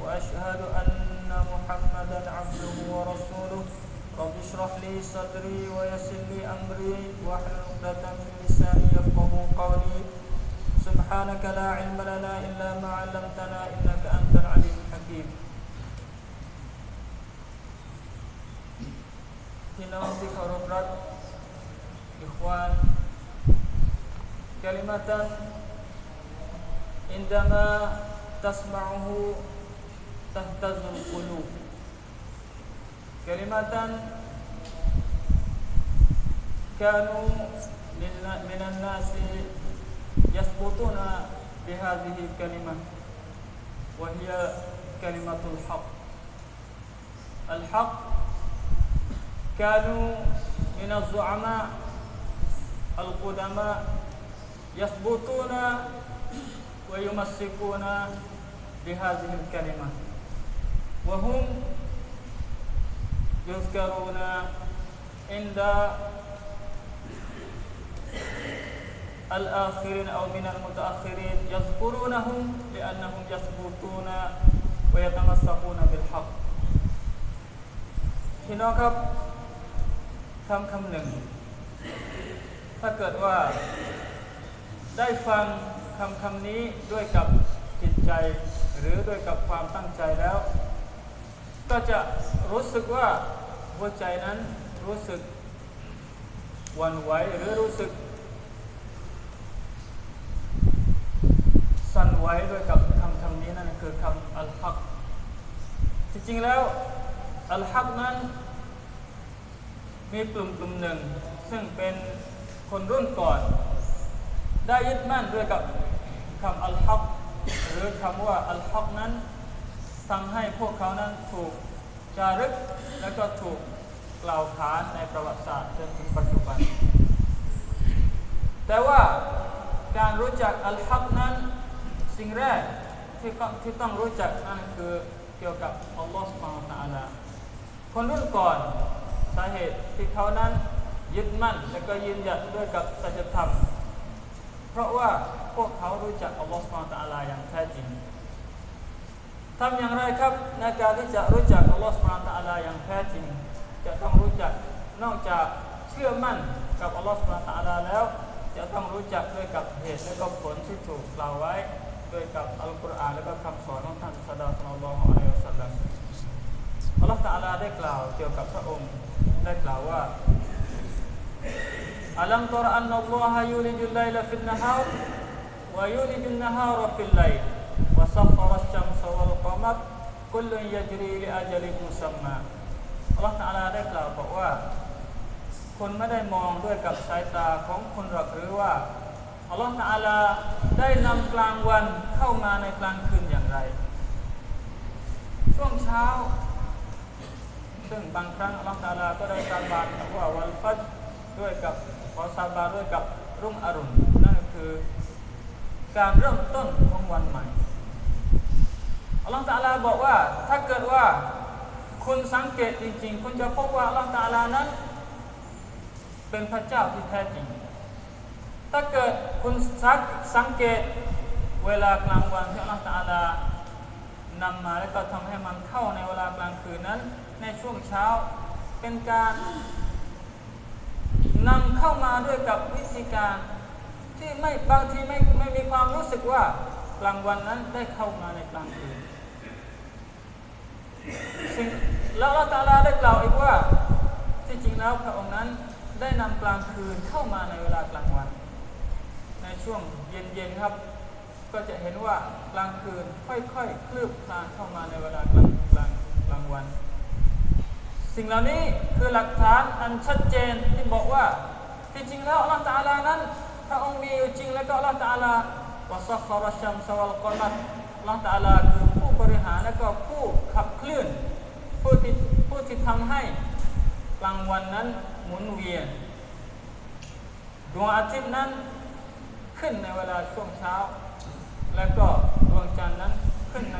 وأشهد أن محمدا عبده ورسوله. رب اشرح لي صدري ويسر لي أمري واحلل عقدة من لساني يفقه قولي. سبحانك لا علم لنا إلا ما علمتنا إنك أنت العليم الحكيم. Hinaunti karobrat Ikhwan Kalimatan Indama tasma'uhu تهتز القلوب. كلمة كانوا من الناس يثبتون بهذه الكلمة وهي كلمة الحق. الحق كانوا من الزعماء القدماء يثبتون ويمسكون بهذه الكلمة. وهم يذكرون عند الآخرين أو من المتأخرين يذكرونهم لأنهم يثبتون ويتمسكون بالحق พี่น้องครับคำคำหนึ่ง ถ้าเกิดว่าได้ฟังคำคำนี้ด้วยกับจิตใจ หรือด้วยกับความตั้งใจแล้ว ก็จะรู้สึกว่าหัวใจนั้นรู้สึกวันไหวหรือรู้สึก สั่นไหวด้วยกับคำคำนี้นั่นคือคำอัลฮักจริงๆแล้วอัลฮักนั้น มีกลุ่มกลุ่มหนึ่ง ซึ่งเป็นคนรุ่นก่อน ได้ยึดมั่นด้วยกับคำอัลฮักหรือคำว่าอัลฮักนั้น ทำให้พวกเขานั้นถูกจารึกและก็ถูกกล่าวขานในประวัติศาสตร์จนถึงปัจจุบัน แต่ว่าการรู้จักอัลฮักนั้นสิ่งแรกที่ต้องที่ต้องรู้จักนั่นคือเกี่ยวกับอัลลอฮฺสุบฮานะอาลาคนรุ่นก่อนสาเหตุที่เขานั้นยึดมั่นและก็ยืนหยัดด้วยกับสัจธรรม เพราะว่าพวกเขารู้จักอัลลอฮฺสุบฮานะอาลาอย่างแท้จริง ทำอย่างไรครับในการที่จะรู้จักอัลลอฮฺสุบฮานตะอาลาอย่างแท้จริง จะต้องรู้จักนอกจากเชื่อมั่นกับอัลลอฮฺสุบฮานตะอาลาแล้ว จะต้องรู้จักด้วยกับเหตุและก็ผลที่ถูกกล่าวไว้ด้วยกับอัลกุรอานและก็คำสอนของท่านศาสดาสัลลัลลอฮุอะลัยฮิวะสัลลัมอัลลอฮฺตะอาลาได้กล่าวเกี่ยวกับพระองค์ได้กล่าวว่าอัลัมตรอันนัลลอฮะยูลิจุลไลลฟิลนะฮารวะยูลิจุลนะฮารฟิลไลลวะซัครัชชัม ซวัลกอมัรคุลยจรีลิอาจลิมุซัมมาอัลลอฮฺอาลาได้กล่าวบอกว่า คนไม่ได้มองด้วยกับสายตาของคนหรอกหรือว่าอัลลอฮฺอาลาได้นำกลางวันเข้ามาในกลางคืนอย่างไร ช่วงเช้า ซึ่งบางครั้งอัลลอฮฺอาลาก็ได้สาบานว่าวันฟัดด้วยกับขอสาบานด้วยกับรุ่งอรุณนั่นคือการเริ่มต้นของวันใหม่ อัลลอฮฺตาลาบอกว่าถ้าเกิดว่าคุณสังเกตจริง ๆ คุณจะพบว่าอัลลอฮฺตาลานั้น เป็นพระเจ้าที่แท้จริง ถ้าเกิดคุณสักสังเกตเวลากลางวันที่อัลลอฮฺตาลานำมาแล้วก็ทำให้มันเข้าในเวลากลางคืนนั้น ในช่วงเช้าเป็นการนำเข้ามาด้วยกับวิธีการที่ไม่บางทีไม่ไม่มีความรู้สึกว่ากลางวันนั้นได้เข้ามาในกลางคืนสิ่ง แล้วอัลอตาลาได้กล่าวอีกว่า ที่จริงแล้วพระองค์นั้นได้นำกลางคืนเข้ามาในเวลากลางวัน ในช่วงเย็นๆครับ ก็จะเห็นว่ากลางคืนค่อยๆ คลืบคลานเข้ามาในเวลากลางกลางกลางวัน สิ่งเหล่านี้คือหลักฐานอันชัดเจนที่บอกว่าที่จริงแล้วอัลลอฮฺตาลานั้นพระองค์มีอยู่จริงแล้วก็อัลลอฮฺตาลาวะซัคคารัชัมสวัลกอมัรอัลลอฮฺตาลาคือผู้บริหารและก็ผู้ขับเคลื่อน ผู้ที่ผู้ที่ทำให้กลางวันนั้นหมุนเวียน ดวงอาทิตย์นั้นขึ้นในเวลาช่วงเช้า และก็ดวงจันทร์นั้นขึ้นใน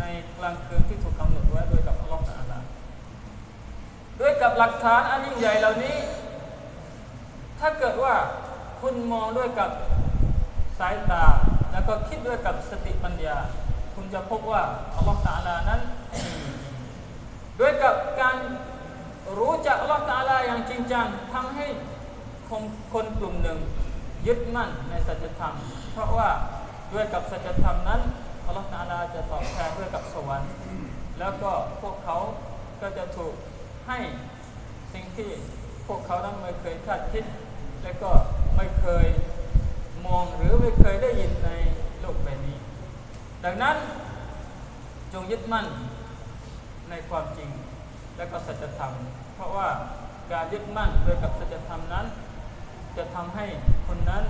ในกลางคืนที่ถูกกำหนดไว้โดยกับอัลลอฮฺตะอาลาด้วยกับหลักฐานอันยิ่งใหญ่เหล่านี้ ถ้าเกิดว่าคุณมองด้วยกับสายตา แล้วก็คิดด้วยกับสติปัญญา คุณจะพบว่าอัลลอฮฺตะอาลานั้นมีด้วยกับการรู้จักอัลลอฮฺตะอาลาอย่าง จังทำให้คนคนกลุ่มหนึ่ง ยึดมั่นในสัจธรรม เพราะว่าด้วยกับสัจธรรมนั้นอัลลอฮฺตะอาลาจะตอบแทนด้วยกับสวรรค์ แล้วก็พวกเขาก็จะถูกให้สิ่งที่พวกเขานั้นไม่เคยคาดคิด และก็ไม่เคยมองหรือไม่เคยได้ยินในโลกใบนี้ ดังนั้นจงยึดมั่นในความจริงและก็สัจธรรม เพราะว่า การยึดมั่นโดยกับสัจธรรมนั้น จะทำให้คนนั้น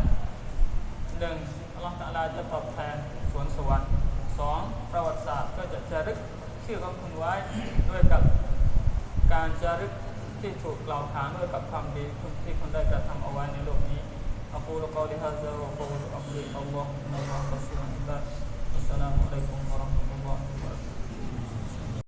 หนึ่งอัลลอฮฺตาลาจะตอบแทนสวนสวรรค์สองประวัติศาสตร์ก็จะจารึกชื่อของคุณไว้ด้วยกับการจารึกที่ถูกกล่าวขานด้วยกับความดีคุณที่คนได้กระทำเอาไว้ในโลกนี้อักูลกอลิฮะซะวะกูลอับลิอัลลอฮฺนะวะบัสซุลลอฮฺอัสสลามุลัฮ์มุลลอฮฺ